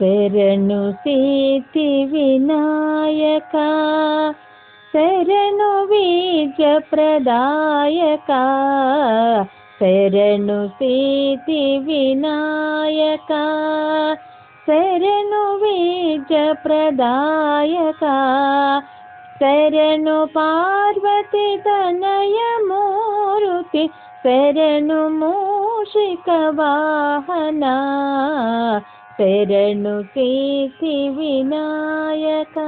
शरणु शरनुसि विनायका बीजप्रदायका शरणु सि विनायका बीजप्रदायका शरणु पार्वती तनय मूरुति मूषिकवाहना तरणविनायका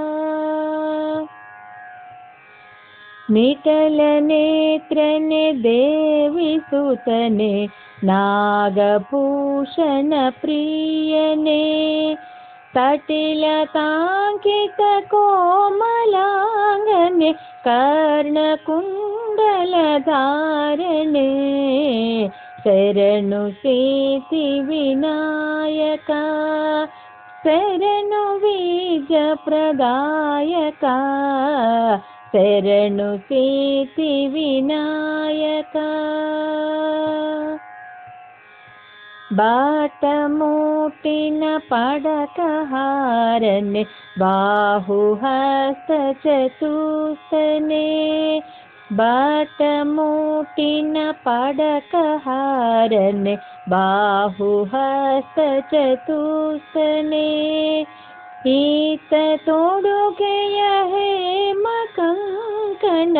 निटलनेत्रन् देवी सूतने नागपूषण प्रियने पटिलताङ्कित कोमलाङ्गण्य कर्ण शरणसिविनायका शरणीजप्रदायका विनायका। बाटमूटिन पडकहारन्। बाहुहस्तचतुस्तने बट पडकहारन् बाहुहस्तचतुस्तने बहु हस चतुसने पीत तोडोके हे मकाङ्कन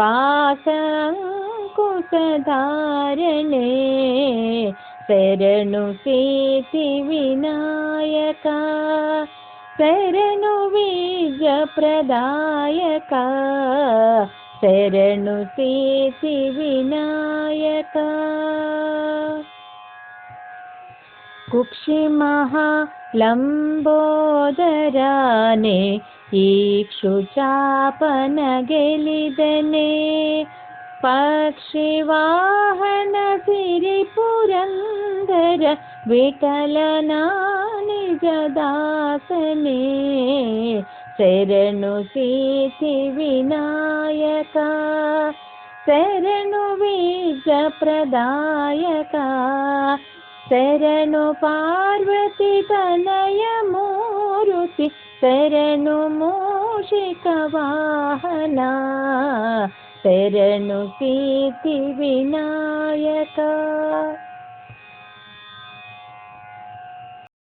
पारणे शरण विनायका शरणुतिथिविनायका विनायका। महालम्बोदरानि इक्षु चापन पक्षिवाहनसिरिपुरन्दर विटलनानि ददासने शरु पिथिविनायका शरणु बीजप्रदायका शरणु पार्वती तनय शरणुमूषिकवाहना शरणु विनाय